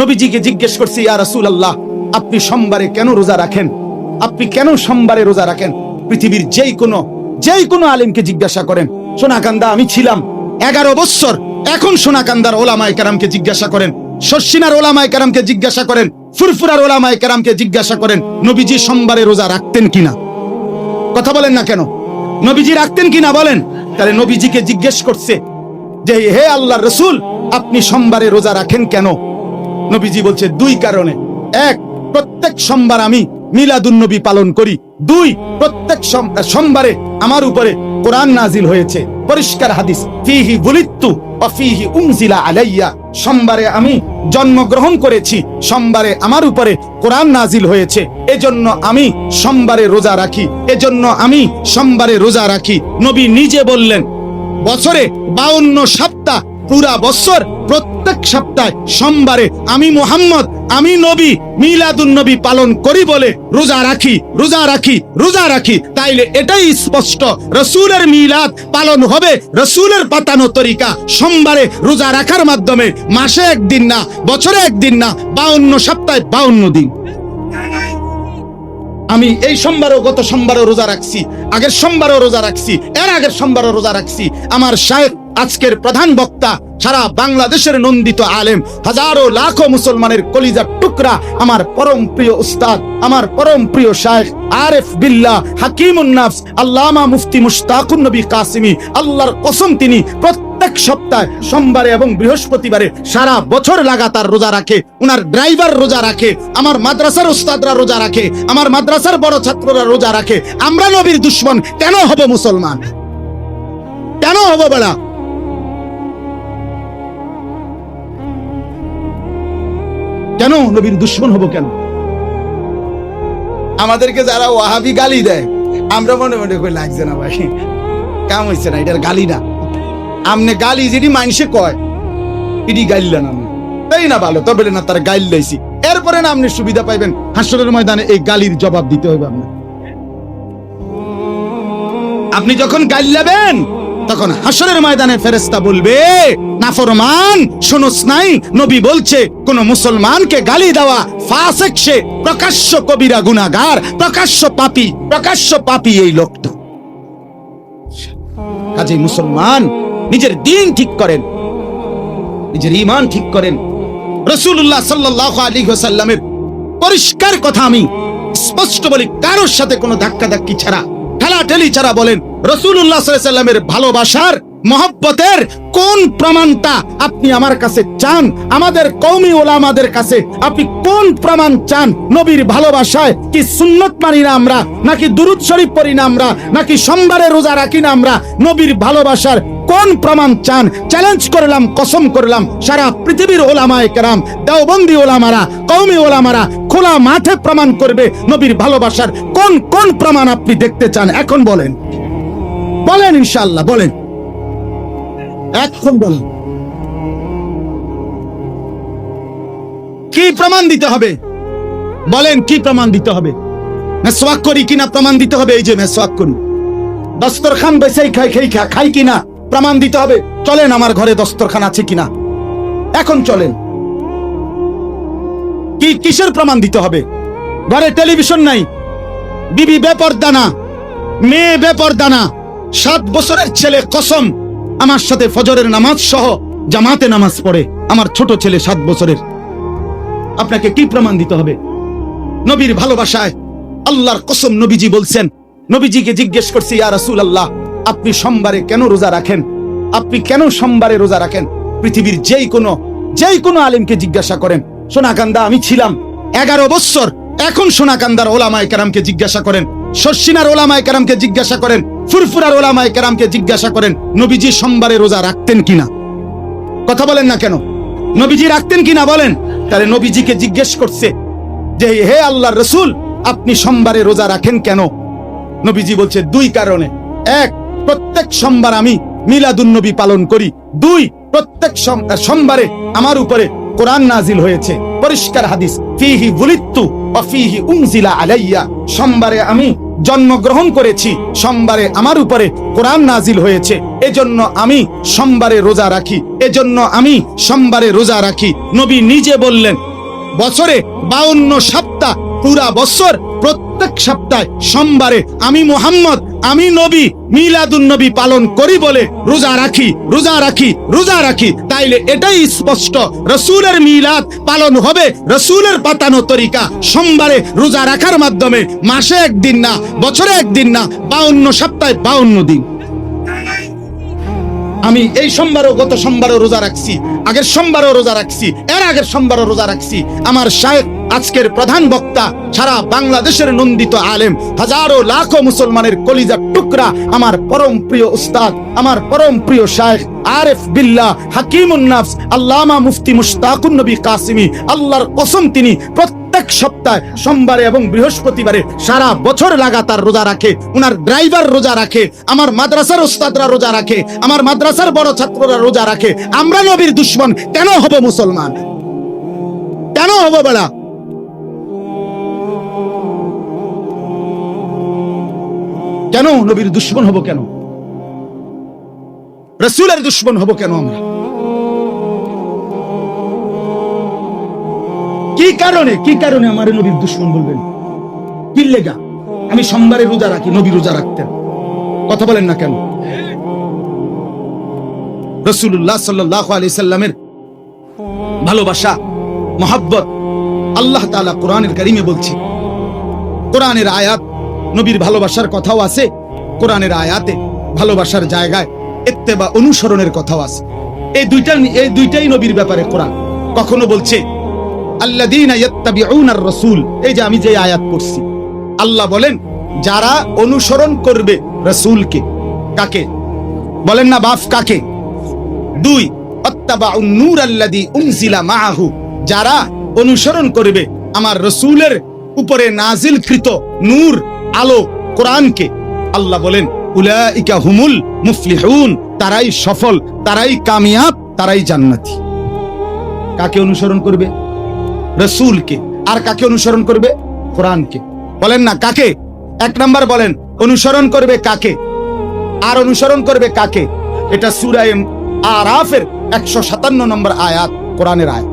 নবীজিকে জিজ্ঞেস করছি, ইয়া রাসূল আল্লাহ আপনি সোমবারে কেন রোজা রাখেন? আপনি কেন সোমবারে রোজা রাখেন? পৃথিবীর যেই কোনো যেই কোনো আলিমকে জিজ্ঞাসা করেন। সোনাকান্দা, আমি ছিলাম এগারো বছর এখন সোনাকান্দার ওলামায় কেরামকে জিজ্ঞাসা করেন। শর্ষিনার ওলামায় কেরামকে জিজ্ঞাসা করেন। ফুরফুরার ওলামায় কেরামকে জিজ্ঞাসা করেন, নবীজি সোমবারে রোজা রাখতেন কিনা? কথা বলেন না কেন? নবীজি রাখতেন কিনা বলেন? তাহলে নবীজিকে জিজ্ঞেস করছে যে, হে আল্লাহ রসুল, আপনি সোমবারে রোজা রাখেন কেন? নবীজি বলছে, দুই কারণে। এক, প্রত্যেক সোমবার আমি মিলাদুন্নবী পালন করি। দুই, প্রত্যেক সোমবারে আমার উপরে কোরআন নাজিল হয়েছে। পরিষ্কার হাদিস, ফিহি বুলিত্তু ওয়া ফিহি উনজিলা আলাইয়া। সোমবারে আমি জন্মগ্রহণ করেছি, সোমবারে আমার উপরে কোরআন নাজিল হয়েছে। এজন্য আমি সোমবারে রোজা রাখি, এজন্য আমি সোমবারে রোজা রাখি। নবী নিজে বললেন, বছরে বাউন্ন সপ্তাহ পুরা বছর প্রত্যেক সপ্তাহে সোমবারে আমি মোহাম্মদ, আমি নবী, মিলাদুন নবী পালন করি বলে রোজা রাখি রোজা রাখি রোজা রাখি। তাইলে এটাই স্পষ্ট, রসুলের মিলাদ পালন হবে রসুলের পাতানো তরিকা। সোমবারে রোজা রাখার মাধ্যমে মাসে একদিন না, বছরে একদিন না, বাউন্ন সপ্তাহে বাউন্ন দিন। আমি এই সোমবারও গত সোমবারও রোজা রাখছি, আগের সোমবারও রোজা রাখছি, এর আগের সোমবারও রোজা রাখছি। আমার শায়েখ, আজকের প্রধান বক্তা সারা বাংলাদেশের নন্দিত আলেম, হাজারো লাখো মুসলমানের কলিজার টুকরা আমার পরম প্রিয় উস্তাদ, আমার পরম প্রিয় শায়েখ আরেফ বিল্লাহ হাকিমুন নাফস, আল্লামা মুফতি মুশতাকুন নবী কাসিমি, আল্লাহর কসম তিনি প্রত্যেক সপ্তাহে সোমবারে এবং বৃহস্পতিবারে সারা বছর লাগাতার রোজা রাখে, উনার ড্রাইভার রোজা রাখে, আমার মাদ্রাসার উস্তাদরা রোজা রাখে, আমার মাদ্রাসার বড় ছাত্ররা রোজা রাখে। আমরা নবীর দুশ্মন কেন হব মুসলমান? কেন হব বেড়া কেন নবীর দুশ্মন হব কেন? আমাদেরকে যারা ওয়াহাবি গালি দেয়, আমরা মনে মনে কই, লাগছে না ভাই, কাম হইছে না, এটার গালি না। আমনে গালি যেটি মানুষে কয়, এটি গাইলেন আমি তাই না ভালো, তবে না তার গাইল লাইছি। এরপরে না আপনি সুবিধা পাইবেন, হাসরের ময়দানে এই গালির জবাব দিতে হবে আপনার আপনি যখন গাইল লাবেন তখন হাসরের ময়দানে ফেরেস্তা বলবে, নাফরমান শোনস নাই নবী বলছে, কোন মুসলমানকে গালি দেওয়া ফাসেক সে, প্রকাশ্য কবিরা গুনাগার প্রকাশ্য পাপী প্রকাশ্য পাপী এই লোকটা। মুসলমান নিজের দিন ঠিক করেন, নিজের ইমান ঠিক করেন। রসুল্লাহ সাল্লাহ আলী সাল্লামের পরিষ্কার কথা আমি স্পষ্ট বলি, কারোর সাথে কোনো ধাক্কা ধাক্কি ছাড়া। ঠেলাঠেলি ছাড়া বলেন রসুল্লাহ সাল্লামের ভালোবাসার মহব্বতের কোন প্রমাণটা আপনি আমার কাছে চান? আমাদের কৌমি ওলামাদের কাছে আপনি কোন প্রমাণ চান? নবীর ভালোবাসায় কি সুন্নত মানি না আমরা, নাকি দুরুদ শরীফ পড়ি না আমরা, নাকি সোমবারে রোজা রাখি না আমরা? নবীর ভালোবাসার কোন প্রমাণ চান? চ্যালেঞ্জ করলাম, কসম করলাম, সারা পৃথিবীর ওলামায় কেরাম, দেওবন্দি ওলামারা কৌমি ওলামারা খোলা মাঠে প্রমাণ করবে নবীর ভালোবাসার কোন কোন প্রমাণ আপনি দেখতে চান? এখন বলেন। বলেন ইনশাআল্লাহ, বলেন। এখন বলেন কি প্রমাণ দিতে হবে? বলেন, কি প্রমাণ দিতে হবে? মেসওয়াক করি কিনা প্রমাণ দিতে হবে? এই যে মেসওয়াক করি। দস্তরখান বেসাই খাই খাই, খা খাই কিনা প্রমাণ দিতে হবে? চলেন, আমার ঘরে দস্তরখান আছে কিনা? এখন চলেন। কি কিসের প্রমাণ দিতে হবে? ঘরে টেলিভিশন নাই। বিবি বেপরদা না। মেয়ে বেপরদা না। সাত বছরের ছেলে কসম। আমার সাথে ফজরের নামাজ সহ জামাতে নামাজ পড়ে আমার ছোট ছেলে সাত বছরের। আপনাকে কি প্রমাণ দিতে হবে? নবীর ভালোবাসায় আল্লাহর কসম নবীজি বলছেন, নবীজিকে জিজ্ঞেস করছি, ইয়া রাসূল আল্লাহ আপনি সোমবারে কেন রোজা রাখেন? আপনি কেন সোমবারে রোজা রাখেন? পৃথিবীর যেই কোনো যেই কোনো আলিমকে জিজ্ঞাসা করেন, সোনাকান্দা আমি ছিলাম এগারো বছর। এখন সোনাকান্দার ওলামায় কেরামকে জিজ্ঞাসা করেন, শর্ষিনার ওলামায় কেরামকে জিজ্ঞাসা করেন ফুরফুরার ওলামায় কেরামকে জিজ্ঞাসা করেন, নবীজি সোমবারে রোজা রাখতেন কিনা? কথা বলেন না কেন? নবীজি রাখতেন কিনা বলেন? তাহলে নবীজিকে জিজ্ঞেস করছে যে, হে আল্লাহ রসুল, আপনি সোমবারে রোজা রাখেন কেন? নবীজি বলছে, দুই কারণে। এক, প্রত্যেক সোমবার আমি মিলাদুন নবী পালন করি। দুই, প্রত্যেক সোমবারে আমার উপরে কোরআন নাজিল হয়েছে। পরিষ্কার হাদিস, ফিহি বুলিত্তু ওয়া ফিহি উনজিলা আলাইয়া। সোমবারে আমি জন্মগ্রহণ করেছি, সোমবারে আমার উপরে কোরআন নাজিল হয়েছে। এজন্য আমি সোমবারে রোজা রাখি, এজন্য আমি সোমবারে রোজা রাখি। নবী নিজে বললেন, বছরে বাউন্ন সপ্তাহ, পুরা বছর প্রত্যেক সপ্তাহে সোমবারে আমি মোহাম্মদ আমি নবী, মিলাদুন নবী পালন করি বলে রোজা রাখি রোজা রাখি রোজা রাখি। তাইলে এটাই স্পষ্ট। রসুলের মিলাদ পালন হবে রসুলের পাতানো তরিকা। সোমবারে রোজা রাখার মাধ্যমে মাসে একদিন না, বছরে একদিন না, বাউন্ন সপ্তাহে বাউন্ন দিন। আমি এই সোমবারও, গত সোমবারও রোজা রাখছি, আগের সোমবারও রোজা রাখছি, এর আগের সোমবারও রোজা রাখছি। আমার শায়েখ আজকের প্রধান বক্তা সারা বাংলাদেশের নন্দিত আলেম, হাজারো লাখো মুসলমানের কলিজার টুকরা আমার পরম প্রিয় উস্তাদ, আমার পরম প্রিয় শায়েখ আরেফ বিল্লাহ হাকিমুন নাফস, আল্লামা মুফতি মুশতাকুন নবী কাসিমি, আল্লাহর কসম তিনি প্রত্যেক সপ্তাহে সোমবারে এবং বৃহস্পতিবারে সারা বছর লাগাতার রোজা রাখে, উনার ড্রাইভার রোজা রাখে, আমার মাদ্রাসার ওস্তাদরা রোজা রাখে, আমার মাদ্রাসার বড় ছাত্ররা রোজা রাখে। আমরা নবীর দুশ্মন কেন হব মুসলমান? কেন হব বেড়া কেন নবীর দুশ্মন হব কেন? রসুলের দুশ্মন হব কেন আমরা? কি কারণে কি কারণে আমার নবীর দুশ্মন বলবেন? কি লেগা? আমি সোমবারে রোজা রাখি, নবী রোজা রাখতেন। কথা বলেন না কেন? রসুল্লাহ সাল্লাহ আলি সাল্লামের ভালোবাসা, মহাব্বত আল্লাহ তাআলা কোরআনের কারিমে বলছি। কোরআনের আয়াত নবীর ভালোবাসার কথাও আছে। কোরআনের আয়াতে ভালোবাসার জায়গায় এত্তেবা অনুসরণের কথাও আছে। এই দুইটা এই দুইটাই নবীর ব্যাপারে কোরআন। কখনো বলছে রাসূল। এই যে আমি যে আয়াত পড়ছি। আল্লাহ বলেন, যারা অনুসরণ করবে রাসূলকে। কাকে? বলেন না বাফ কাকে? দুই নূর আল্লাযী উনজিলা মাআহু। যারা অনুসরণ করবে আমার রসুলের উপরে নাজিলকৃত নূর আলো কোরআনকে আল্লাহ বলেন, উলাইকা হুমুল মুফলিহুন তারাই সফল, তারাই কামিয়াব, তারাই জান্নাতি। কাকে অনুসরণ করবে? রসুলকে। আর কাকে অনুসরণ করবে? কোরআনকে। বলেন না, কাকে? এক নাম্বার বলেন, অনুসরণ করবে কাকে? আর অনুসরণ করবে কাকে? এটা সুরায় আরাফের একশো সাতান্ন নম্বর আয়াত, কোরআনের আয়াত।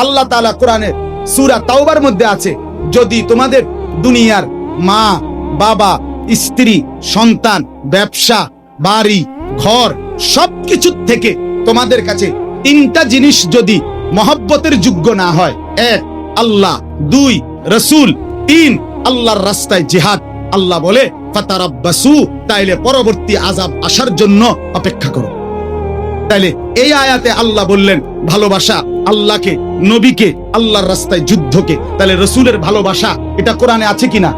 আল্লাহ তাআলা কোরআনের সুরা তাওবার মধ্যে আছে, যদি তোমাদের দুনিয়ার মা বাবা, স্ত্রী, সন্তান, ব্যবসা, বাড়ি, ঘর সবকিছু থেকে তোমাদের কাছে তিনটা জিনিস যদি মহব্বতের যোগ্য না হয়। এক, আল্লাহ। দুই, রসুল। তিন, আল্লাহর রাস্তায় জিহাদ। আল্লাহ বলে, ফাতারাব্বাসু তাইলে পরবর্তী আজাব আসার জন্য অপেক্ষা করো। তাইলে এই আয়াতে আল্লাহ বললেন, ভালোবাসা আল্লাহকে, নবীকে, আল্লাহর রাস্তায় যুদ্ধকে। তাহলে রসুলের ভালোবাসা, এটা কোরআনে আছে কিনা?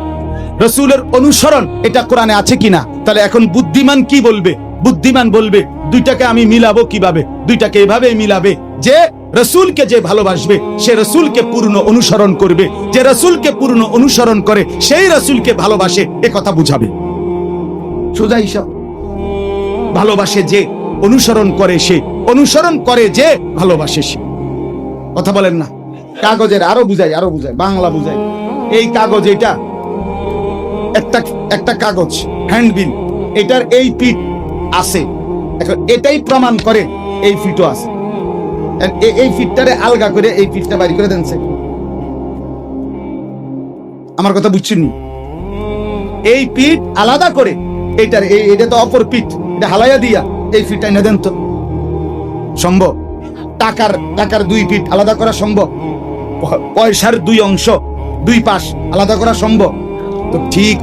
রসুলের অনুসরণ, এটা কোরআনে আছে কিনা? তাহলে এখন বুদ্ধিমান কি বলবে? বুদ্ধিমান বলবে, দুইটাকে আমি মিলাবো কীভাবে? দুইটাকে এভাবে মিলাবে যে রসুলকে যে ভালোবাসবে, সে রসুলকে পূর্ণ অনুসরণ করবে। যে রসুলকে পূর্ণ অনুসরণ করে, সেই রসুলকে ভালোবাসে, এ কথা বুঝাবে। সোজা হিসাব। ভালোবাসে যে, অনুসরণ করে সে, অনুসরণ করে যে, ভালোবাসে সে। কথা বলেন না। কাগজের আরও বুঝাই আরও বুঝাই, বাংলা বুঝাই। এই কাগজ এটা একটা একটা কাগজ হ্যান্ডবিল এটার এই পিঠ আছে। এখন এটাই প্রমাণ করে এই ফিটও আছে। এই ফিটটারে আলগা করে এই ফিটটা বাইর করে দেন সে। আমার কথা বুঝছেন? এই পিঠ আলাদা করে এইটার এই, এটা তো অপর পিঠ, এটা হালাইয়া দিয়া এই ফিটটা এনে দেন তো। সম্ভব? টাকার টাকার দুই পিঠ আলাদা করা সম্ভব? পয়সার দুই অংশ, দুই পাশ আলাদা করা সম্ভব? তো ঠিক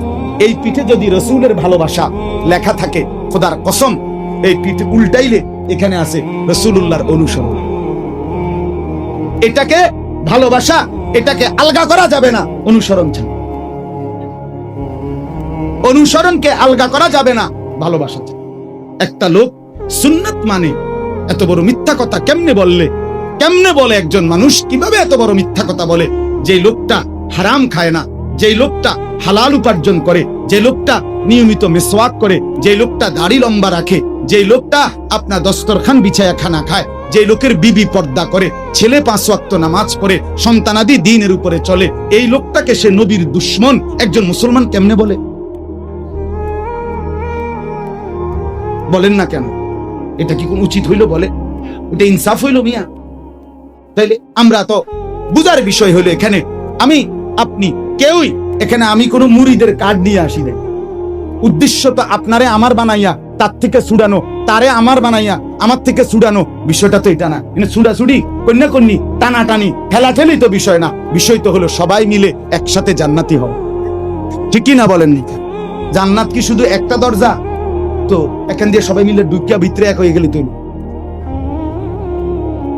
এই পিঠে যদি রসুলের ভালোবাসা লেখা থাকে, খোদার কসম, এই পিঠে উল্টাইলে এখানে আছে রসুলুল্লাহর অনুসরণ। এটাকে ভালোবাসা, এটাকে আলগা করা যাবে না, অনুসরণ ছাড়া। অনুসরণকে আলগা করা যাবে না, ভালোবাসা একটা লোক সুন্নাত মানে এত বড় মিথ্যা কথা কেমনে বললে? কেমনে বলে একজন মানুষ? কীভাবে এত বড় মিথ্যা কথা বলে? যে লোকটা হারাম খায় না যেই লোকটা হালাল উপার্জন করে যে লোকটা নিয়মিত মেসওয়াক করে যে লোকটা দাড়ি লম্বা রাখে যে লোকটা আপনার দস্তরখান বিছায়া খানা খায় যে লোকের বিবি পর্দা করে, ছেলে পাঁচ ওয়াক্ত নামাজ পড়ে, সন্তানাদি দিনের উপরে চলে, এই লোকটাকে সে নবীর দুশ্মন, একজন মুসলমান কেমনে বলে? বলেন না কেন? এটা কি কোন উচিত হইল বলে? এটা ইনসাফ হইল মিয়া? তাইলে আমরা তো বুঝার বিষয় হইল এখানে, আমি, আপনি কেউই এখানে আমি কোনো মুড়িদের কার্ড নিয়ে আসি নাই। উদ্দেশ্য তো আপনারে আমার বানাইয়া, তার থেকে ছুড়ানো, তারে আমার বানাইয়া, আমার থেকে ছুড়ানো। বিষয়টা তো এটা না। কিন্তু ছুড়াছুড়ি, কন্যা কন্যি টানা টানি ঠেলাঠেলি তো বিষয় না। বিষয় তো হলো সবাই মিলে একসাথে জান্নাতি হও ঠিকই না বলেন নি জান্নাত কি শুধু একটা দরজা? তো এখান দিয়ে সবাই মিলে ডুকিয়া ভিতরে এক হয়ে গেলি তুই।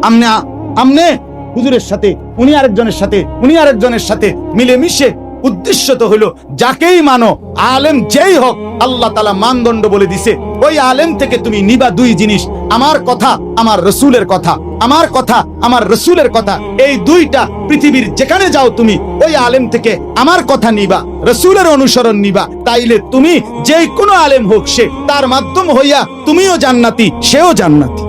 আমনে আমনে! হুজুরের সাথে, উনি আরেকজনের সাথে, উনি আরেকজনের সাথে মিলেমিশে উদ্দেশ্য তো হলো, যাকেই মানো, আলেম যেই হোক, আল্লাহ তালা মানদণ্ড বলে দিছে, ওই আলেম থেকে তুমি নিবা দুই জিনিস, আমার কথা, আমার রসুলের কথা, আমার কথা, আমার রসুলের কথা, এই দুইটা পৃথিবীর যেখানে যাও তুমি, ওই আলেম থেকে আমার কথা নিবা, রসুলের অনুসরণ নিবা, তাইলে তুমি যে কোনো আলেম হোক সে, তার মাধ্যম হইয়া তুমিও জান্নাতি, সেও জান্নাতি।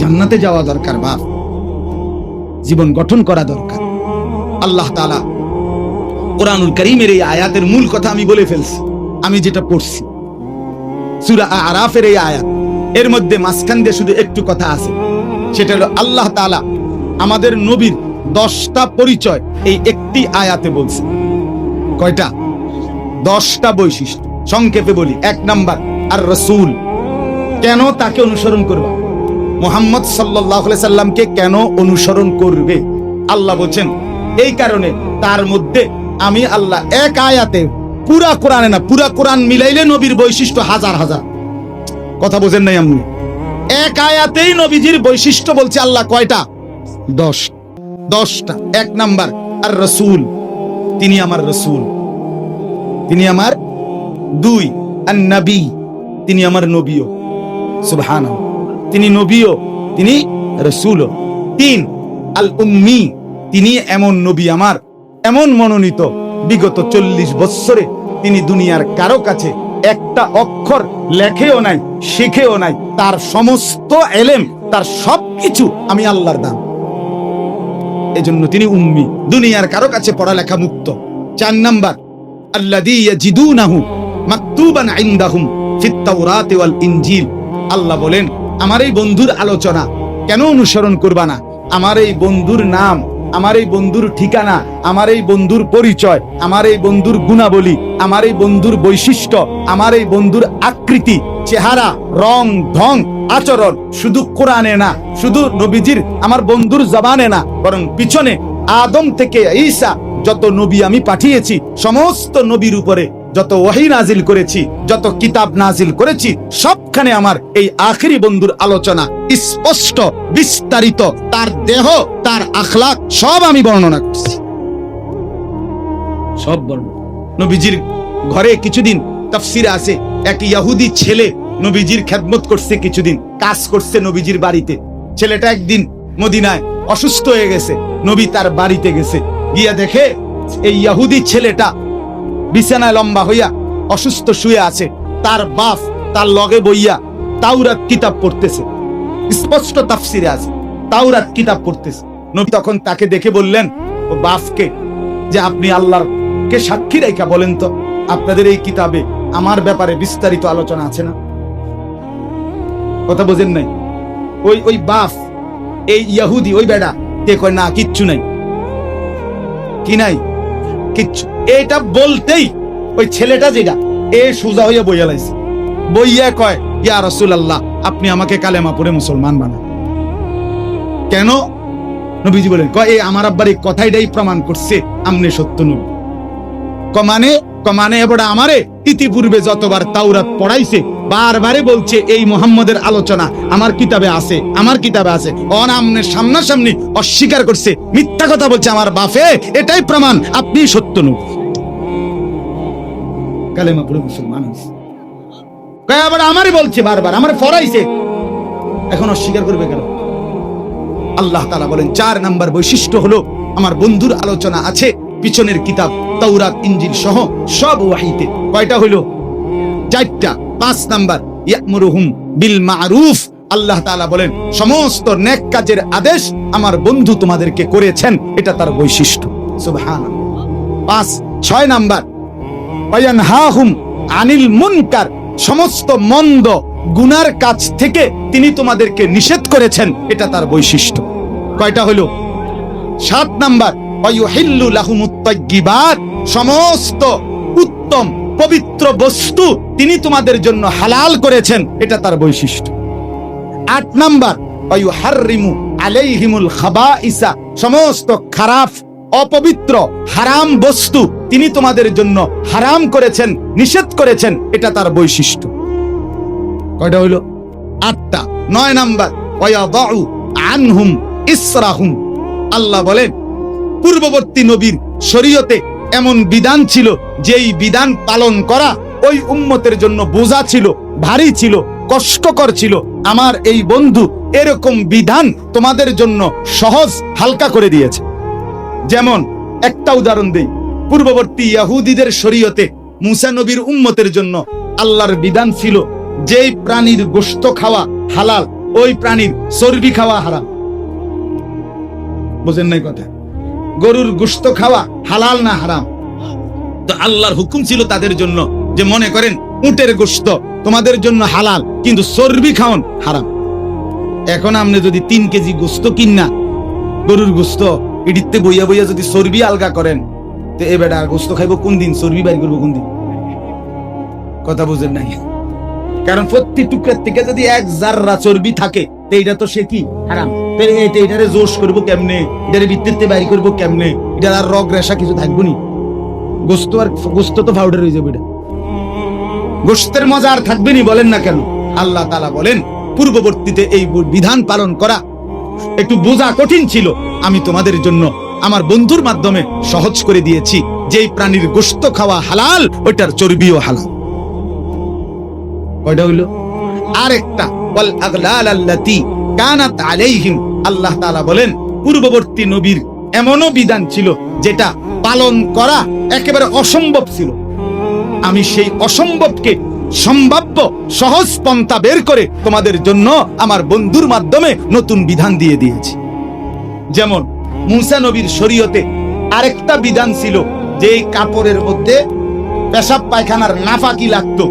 জান্নাতে যাওয়া দরকার, বাপ। জীবন গঠন করা দরকার। আল্লাহ তালা কোরআনুল করিমের এই আয়াতের মূল কথা আমি বলে ফেলছি। আমি যেটা পড়ছি, সুরা আরাফের এই আয়াত। এর মধ্যে মাঝখান দিয়ে শুধু একটু কথা আছে। সেটা হলো আল্লাহ তালা আমাদের নবীর দশটা পরিচয় এই একটি আয়াতে বলছে। কয়টা? দশটা বৈশিষ্ট্য। সংক্ষেপে বলি, এক নাম্বার, আর রসুল। কেন তাকে অনুসরণ করবা? মোহাম্মদ সাল্লাহ সাল্লামকে কেন অনুসরণ করবে? আল্লাহ বলছেন, এই কারণে তার মধ্যে আমি আল্লাহ এক আয়াতে পুরা কোরআনে না, পুরা কোরআন মিলাইলে নবীর বৈশিষ্ট্য হাজার হাজার। কথা বোঝেন নাই আপনি? এক আয়াতেই নবীজির বৈশিষ্ট্য বলছে আল্লাহ কয়টা? দশ। দশটা। এক নাম্বার, আর রসুল। তিনি আমার রসুল। তিনি আমার দুই। আর নবী। তিনি আমার নবীও। সুবহান তিনি নবীও, তিনি রসুলও। তিন, আল উম্মি, তিনি এমন নবী আমার, এমন মনোনীত। বিগত চল্লিশ বৎসরে তিনি দুনিয়ার কারও কাছে একটা অক্ষর লেখেও নাই, শিখেও নাই। তার সমস্ত এলেম, তার সবকিছু আমি আল্লাহর দান। এজন্য তিনি উম্মি, দুনিয়ার কারও কাছে পড়ালেখা মুক্ত। চার নাম্বার ইয়াজিদুনাহু মাকতুবান ইনদাহুম ফিত ওয়াল ইনজিল। আল্লাহ বলেন আমার এই বন্ধুর আলোচনা কেন অনুসরণ করবা না? আমার এই বন্ধুর নাম, আমার এই বন্ধুর ঠিকানা, আমার এই বন্ধুর পরিচয়, আমার এই বন্ধুর গুণাবলী, আমার এই বন্ধুর বৈশিষ্ট্য, আমার এই বন্ধুর আকৃতি, চেহারা, রং, ঢং, আচরণ শুধু কোরআনে না, শুধু নবীজির, আমার বন্ধুর জবানে না, বরং পিছনে আদম থেকে ঈসা যত নবী আমি পাঠিয়েছি, সমস্ত নবীর উপরে যত ওয়াহি নাজিল করেছি যত কিতাব নাজিল করেছি সবখানে আমার এই আখেরি বন্ধুর আলোচনা স্পষ্ট বিস্তারিত। তার দেহ তার আখলাক সব আমি বর্ণনা করছি। সব বর্ণনা নবীজির ঘরে কিছুদিন তাফসিরে আছে এক ইহুদি ছেলে নবীজির খেদমত করছে কিছুদিন কাজ করছে নবীজির বাড়িতে। ছেলেটা একদিন মদিনায় অসুস্থ হয়ে গেছে নবী তার বাড়িতে গেছে। গিয়া দেখে এই ইহুদি ছেলেটা বিছানায় লম্বা হইয়া অসুস্থ শুয়ে আছে। তার বাপ তার লগে বইয়া তাওরাত কিতাব পড়তেছে। স্পষ্ট তাফসিরে আছে, তাওরাত কিতাব পড়তেছে। নবী তখন তাকে দেখে বললেন, ও বাপকে, যে আপনি আল্লাহর কে সাক্ষী রেখা বলেন তো, আপনাদের এই কিতাবে আমার ব্যাপারে বিস্তারিত আলোচনা আছে না? কথা বোঝেন নাই? ওই ওই বাফ এই ইয়াহুদি, ওই বেড়া, কে কয়, না, কিচ্ছু নাই। কি নাই? কিচ্ছু। এটা বলতেই ওই ছেলেটা যেটা, এ সুজা হইয়া বইয়া লাইছে। বইয়া কয়, ইয়া আল্লাহ আপনি আমাকে কালেমা পড়ে মুসলমান বানান। কেন? নবীজি বলেন, কয়, এই আমার আব্বার এই কথাইটাই প্রমাণ করছে আমনে সত্য নবী। কমানে কমানে এবার আমারে ইতিপূর্বে যতবার তাওরাত পড়াইছে বারবারে বলছে এই মোহাম্মদের আলোচনা আমার কিতাবে আছে, আমার কিতাবে আছে। অনামনের সামনাসামনি অস্বীকার করছে, মিথ্যা কথা বলছে আমার বাফে এটাই প্রমাণ আপনি সত্য নবী কালেমা পড়ে মুসলমান আবার আমারই বলছে বারবার, আমার ফরাইছে। এখন অস্বীকার করবে কেন? আল্লাহ তালা বলেন, চার নাম্বার বৈশিষ্ট্য হলো, আমার বন্ধুর আলোচনা আছে পিছনের কিতাব তৌরাত ইঞ্জিল সহ সব ওয়াহিতে। কয়টা হইল? চারটা। পাঁচ নাম্বার, ইয়ামুরুহুম বিল মারুফ। আল্লাহ তাআলা বলেন, সমস্ত নেক কাজের আদেশ আমার বন্ধু তোমাদেরকে করেছেন। এটা তার বৈশিষ্ট্য। সুবহানাল্লাহ। পাঁচ, ছয় নাম্বার, ওয়ায়ানহাহুম আনিল মুনকার। সমস্ত মন্দ গুনার কাজ থেকে তিনি তোমাদেরকে নিষেধ করেছেন। এটা তার বৈশিষ্ট্য। কয়টা হলো সাত নাম্বার সমস্ত উত্তম পবিত্র বস্তু তিনি তোমাদের জন্য হালাল করেছেন, এটা তার বৈশিষ্ট্য। আট নাম্বার ওয়ায়ুহাররিমু আলাইহিমুল খাবাইসা সমস্ত খারাপ, অপবিত্র, হারাম বস্তু তিনি তোমাদের জন্য হারাম করেছেন, নিষেধ করেছেন, এটা তার বৈশিষ্ট্য। কয়টা হইল? আটটা। নয় নাম্বার আনহুম ইসরাহুম। আল্লাহ বলেন পূর্ববর্তী নবীর শরীয়তে এমন বিধান ছিল, যেই বিধান পালন করা ওই উম্মতের জন্য বোঝা ছিল, ভারী ছিল, কষ্টকর ছিল। আমার এই বন্ধু এরকম বিধান তোমাদের জন্য সহজ হালকা করে দিয়েছে। যেমন, একটা উদাহরণ দেই। পূর্ববর্তী ইয়াহুদীদের শরীয়তে মুসা নবীর উম্মতের জন্য আল্লাহর বিধান ছিল, যেই প্রাণীর গোশত খাওয়া হালাল, ওই প্রাণীর চর্বি খাওয়া হারাম। বুঝেন নাই কথা? গরুর গোশত খাওয়া হালাল না হারাম? তো আল্লাহর হুকুম ছিল তাদের জন্য যে মনে করেন, উটের গোশত তোমাদের জন্য হালাল, কিন্তু চর্বি খাওয়ান হারাম। এখন আপনি যদি তিন কেজি গোস্ত কিনা গরুর গোস্ত ইডিতে বইয়া বইয়া যদি চর্বি আলগা করেন, তো এ বেটা গোস্ত খাইব কোন দিন? চর্বি বাইর করব কোন দিন? কথা বুঝেন নাই? কারণ প্রতি টুকরার থেকে যদি এক জাররা চর্বি থাকে এইটা তো সে কি? হারাম। তাহলে এইটা এটারে জোশ করব কেমনে? এটারে ভিত্তিতে বাইর করব কেমনে? এটার আর রগ রেশা কিছু থাকব নি। গোস্ত আর গোস্ত তো পাউডার হয়ে যাবে এটা। গোস্তের মজা আর থাকবে নি বলেন না কেন? আল্লাহ তালা বলেন, পূর্ববর্তীতে এই বিধান পালন করা একটু বোঝা কঠিন ছিল। আমি তোমাদের জন্য আমার বন্ধুর মাধ্যমে সহজ করে দিয়েছি। যেই প্রাণীর গোস্ত খাওয়া হালাল, ওইটার চর্বিও হালাল। কয়টা হইল? আরেকটা। আল্লাহ বলেন, পূর্ববর্তী নবীর এমনও বিধান ছিল যেটা পালন করা একেবারে অসম্ভব ছিল। আমি সেই অসম্ভবকে সম্ভাব্য সহজ পন্থা বের করে তোমাদের জন্য আমার বন্ধুর মাধ্যমে নতুন বিধান দিয়ে দিয়েছি। যেমন, মুসা নবীর শরীয়তে আরেকটা বিধান ছিল যে কাপড়ের মধ্যে পেশাব পায়খানার নাফাকি লাগতো।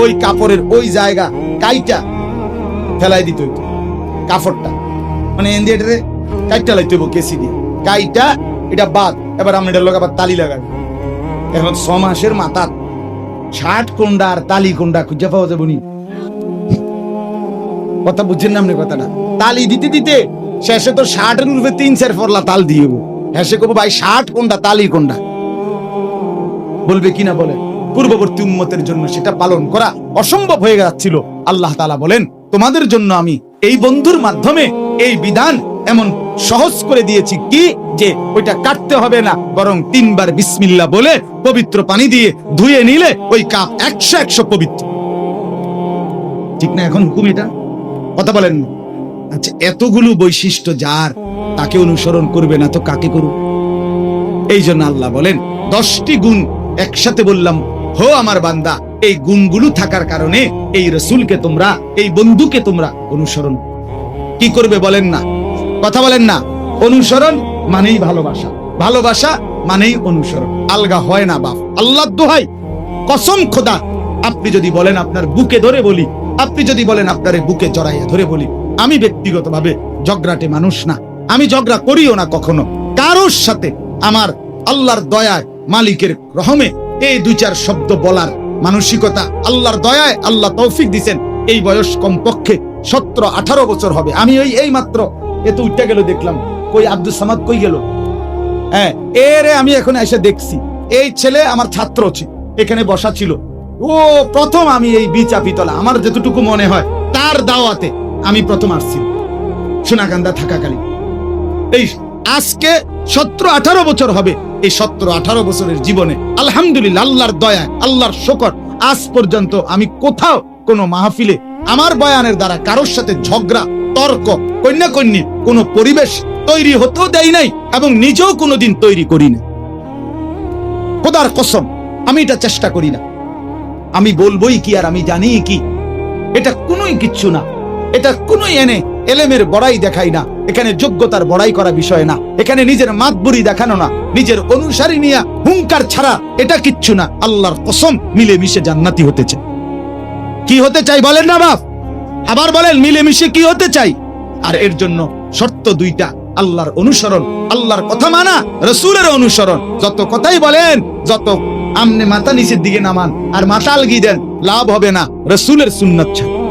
ওই কাপড়ের ওই জায়গা কাইটা ফেলাই দিত হইতো। কাপড়টা মানে এন দিয়ে এটারে কাইটা লাইতে হইব কেসি দিয়ে। কাইটা, এটা বাদ, এবার আমরা এটা লোক আবার তালি লাগাবো। এখন ছ মাসের মাথা ষাট কোন্ডা আর তালি কোন্ডা খুঁজে পাওয়া যাব নি। কথা বুঝছেন না আপনি কথাটা? তালি দিতে দিতে শেষে তো ষাটের উপরে তিন চার ফরলা তাল দিয়ে হেসে কবো, ভাই, ষাট কোনটা তালি কোনটা বলবে কিনা বলে? পূর্ববর্তী উম্মতের জন্য সেটা পালন করা অসম্ভব হয়ে যাচ্ছিল, আল্লাহ তালা বলেন। তোমাদের জন্য আমি এই বন্ধুর মাধ্যমে এই বিধান এমন সহজ করে দিয়েছি কি? যে ওইটা কাটতে হবে না, বরং তিনবার বিসমিল্লা বলে পবিত্র পানি দিয়ে ধুয়ে নিলে ওই কাপ একশো একশো পবিত্র। ঠিক না এখন হুকুম এটা? কথা বলেন। আচ্ছা এতগুলো বৈশিষ্ট্য যার, তাকে অনুসরণ করবে না তো কাকে করবে এই জন্য আল্লাহ বলেন, দশটি গুণ একসাথে বললাম, হো আমার বান্দা এই গুণগুলো থাকার কারণে এই রসুলকে তোমরা, এই বন্ধুকে তোমরা অনুসরণ। কি করবে বলেন না? কথা বলেন না। অনুসরণ মানেই ভালোবাসা। ভালোবাসা মানেই অনুসরণ। আলগা হয় না বাপ। আল্লাহ দোহাই। কসম খোদা। আপনি যদি বলেন আপনার বুকে ধরে বলি, আপনি যদি বলেন আপনার বুকে জড়াইয়া ধরে বলি, আমি ব্যক্তিগতভাবে ঝগড়াটে মানুষ না। আমি ঝগড়া করিও না কখনো। কারোর সাথে আমার আল্লাহর দয়ায় মালিকের রহমে এই দুই চার শব্দ বলার মানসিকতা, আল্লাহর দয়ায় আল্লাহ তৌফিক দিছেন। এই বয়স কমপক্ষে সতেরো, আঠারো বছর হবে। আমি ওই এই মাত্র এত উঠতে গেল, দেখলাম, কই আব্দুল সামাদ কই গেল? হ্যাঁ এরে আমি এখন এসে দেখছি। এই ছেলে আমার ছাত্র এখানে বসা ছিল। ও, প্রথম আমি এই বিচাপিতলা আমার যতটুকু মনে হয়, তার দাওয়াতে আমি প্রথম আসছি। সোনাকান্দা থাকাকালীন। এই আজকে সতেরো আঠারো বছর হবে। এই সতেরো আঠারো বছরের জীবনে আলহামদুলিল্লাহ, আল্লাহর দয়া আল্লাহর শকর, আজ পর্যন্ত আমি কোথাও কোনো মাহফিলে আমার বয়ানের দ্বারা কারোর সাথে ঝগড়া, তর্ক কন্যা কন্যা কোনো পরিবেশ তৈরি হতেও দেয় নাই এবং নিজেও কোনোদিন তৈরি করি না খোদার কসম, আমি এটা চেষ্টা করি না। আমি বলবোই কি আর আমি জানি কি? এটা কোনোই কিচ্ছু না। এটা কোনোই এনে এলেমের বড়াই দেখাই না। এখানে যোগ্যতার বড়াই করা বিষয় না। এখানে নিজের মাতবুরি দেখানো না। নিজের অনুসারী নিয়ে হুঙ্কার ছাড়া এটা কিচ্ছু না। আল্লাহর কসম মিলে মিশে জান্নাতি হতে চাই। কি হতে চাই বলেন না, বাপ? আবার বলেন, মিলেমিশে কি হতে চাই? আর এর জন্য শর্ত দুইটা। আল্লাহর অনুসরণ, আল্লাহর কথা মানা, রসুলের অনুসরণ। যত কথাই বলেন, যত আমনে মাথা নিচের দিকে নামান, আর মাথা আলগি দেন লাভ হবে না। রসুলের সুন্নত ছাড়া।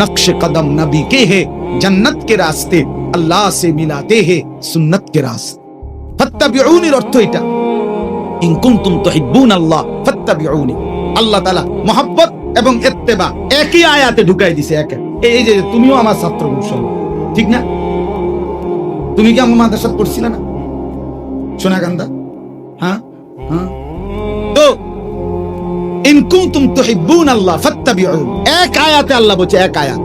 नक्श कदम नबी के है जन्नत के रास्ते अल्लाह से मिलाते हैं सुन्नत के रास्ते ফাত্তাবিউনির অর্থ এটা ইন কুনতুম তুহিব্বুন আল্লাহ ফাত্তাবিউনি আল্লাহ তাআলা মহব্বত এবং ইত্তেবা একই আয়াতে ঢুকাই দিছে একে এই যে তুমিও আমার ছাত্র মুসলমান ঠিক না তুমি কি আমার মাদ্রাসাত পড়ছিলে না সোনাকান্দা ইন কুনতুম আল্লাহ ফাত্তাবিউন এক আয়াতে আল্লাহ বলছে, এক আয়াত।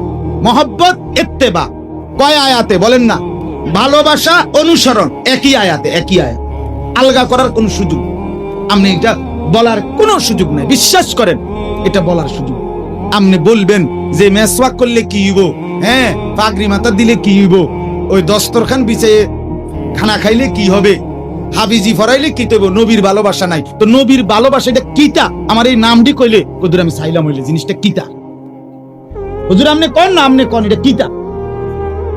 মহব্বত, ইত্তেবা। কয় আয়াতে? বলেন না। ভালোবাসা, অনুসরণ, একই আয়াতে, একই আয়াত। আলগা করার কোন সুযোগ। আপনি এটা বলার কোনো সুযোগ নাই। বিশ্বাস করেন, এটা বলার সুযোগ। আপনি বলবেন যে মেসওয়াক করলে কি হইব? হ্যাঁ পাগড়ি মাথা দিলে কি হইব? ওই দস্তরখান বিছিয়ে খানা খাইলে কি হবে? হাবিজি ফরাইলে কি তৈব? নবীর ভালোবাসা নাই। তো নবীর ভালোবাসা এটা কিতা? আমার এই নামটি কইলে, হুজুর, আমি সাইলাম হইলে জিনিসটা কিতা? হুজুর আপনি কোন না কোন, এটা কিতা?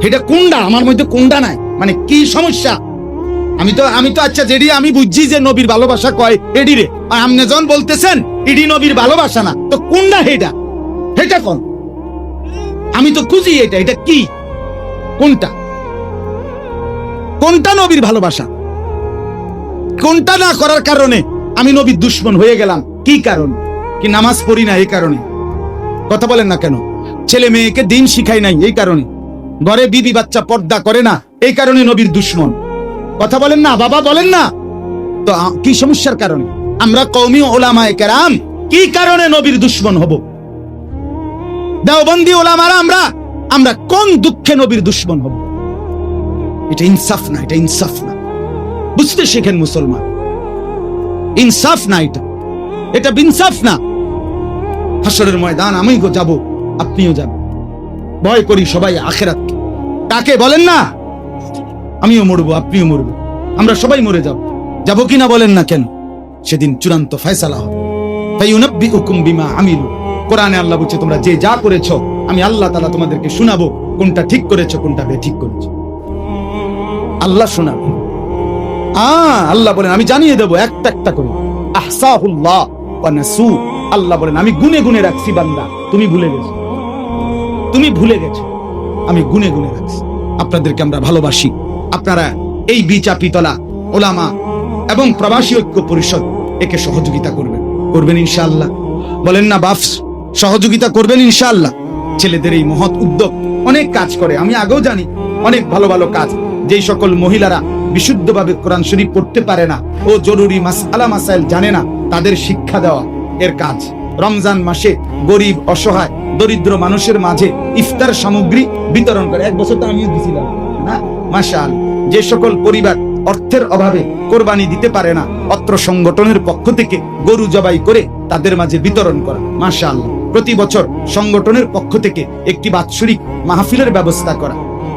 এটা কোনটা আমার মধ্যে কোনটা নাই। মানে কি সমস্যা? আমি তো আমি তো আচ্ছা যেডি আমি বুঝছি যে নবীর ভালোবাসা কয়, এডি রে। আর আপনি যখন বলতেছেন, এডি নবীর ভালোবাসা না। তো কোনটা হেটা হেটা কোন? আমি তো খুঁজি এটা এটা কি? কোনটা? কোনটা নবীর ভালোবাসা? কোনটা না করার কারণে আমি নবীর দুশ্মন হয়ে গেলাম? কি কারণ? কি নামাজ পড়ি না এই কারণে? কথা বলেন না কেন? ছেলে মেয়েকে দিন শিখাই নাই এই কারণে। ঘরে বিবি বাচ্চা পর্দা করে না, এই কারণে নবীর দুশ্মন। কথা বলেন না, বাবা বলেন না। তো কি সমস্যার কারণে? আমরা কৌমি ওলামায় কেরাম, কি কারণে নবীর দুশ্মন হব? দেওবন্দি ওলামারা আমরা আমরা কোন দুঃখে নবীর দুশ্মন হব? এটা ইনসাফ না, এটা ইনসাফ না। বুঝতে শেখেন মুসলমান। ইনসাফ না এটা। এটা বিনসাফ না। হাসরের ময়দান আমি যাব, আপনিও যাবেন ভয় করি সবাই আখেরাতকে। তাকে বলেন না? আমিও মরবো, আপনিও মরবো আমরা সবাই মরে যাব। যাব কিনা বলেন না কেন? সেদিন চূড়ান্ত ফয়সালা হবে। তাই উনব্বি হুকুম বিমা আমিলু। কোরআনে আল্লাহ বলছে, তোমরা যে যা করেছ, আমি আল্লাহ তালা তোমাদেরকে শোনাবো। কোনটা ঠিক করেছ, কোনটা বেঠিক করেছ। আল্লাহ শোনাবে। আল্লাহ বলেন, আমি জানিয়ে দেবো, একটা একটা করে। আহসাহুল্লাহ ওয়া আল্লাহ বলেন, আমি গুনে গুনে রাখছি বান্দা, তুমি ভুলে গেছো। তুমি ভুলে গেছো, আমি গুনে গুনে রাখছি। আপনাদেরকে আমরা ভালোবাসি। আপনারা এই বিচাপিতলা ওলামা এবং প্রবাসী ঐক্য পরিষদ একে সহযোগিতা করবেন। করবেন ইনশাআল্লাহ। বলেন না, বাফস, সহযোগিতা করবেন ইনশাআল্লাহ। ছেলেদের এই মহৎ উদ্যোগ অনেক কাজ করে। আমি আগেও জানি, অনেক ভালো ভালো কাজ। যেই সকল মহিলারা বিশুদ্ধভাবে কোরআন শরীফ পড়তে পারে না ও জরুরি মাসালা মাসাইল জানে না, তাদের শিক্ষা দেওয়া এর কাজ। রমজান মাসে গরিব, অসহায়, দরিদ্র মানুষের মাঝে ইফতার সামগ্রী বিতরণ করে। এক বছর তো আমিও দিছিলাম, না? মাশাল, যে সকল পরিবার অর্থের অভাবে কোরবানি দিতে পারে না, অত্র সংগঠনের পক্ষ থেকে গরু জবাই করে তাদের মাঝে বিতরণ করা। মাশাল, প্রতি বছর সংগঠনের পক্ষ থেকে একটি বাৎসরিক মাহফিলের ব্যবস্থা করা।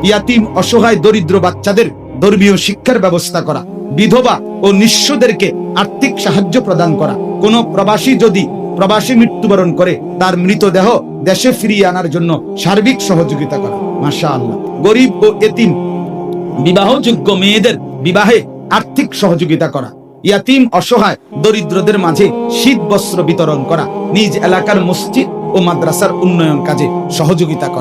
ইয়াতিম, অসহায়, দরিদ্র বাচ্চাদের ধর্মীয় শিক্ষার ব্যবস্থা করা, বিধবা ও নিঃস্বদেরকে আর্থিক সাহায্য প্রদান করা। কোন প্রবাসী যদি প্রবাসী মৃত্যুবরণ করে, তার মৃতদেহ দেশে ফিরিয়ে আনার জন্য সার্বিক সহযোগিতা করা। মাশা আল্লাহ গরিব ও এতিম, বিবাহযোগ্য মেয়েদের বিবাহে আর্থিক সহযোগিতা করা। ইয়াতিম, অসহায়, দরিদ্রদের মাঝে শীত বস্ত্র বিতরণ করা। নিজ এলাকার মসজিদ ও মাদ্রাসার উন্নয়ন কাজে সহযোগিতা করা।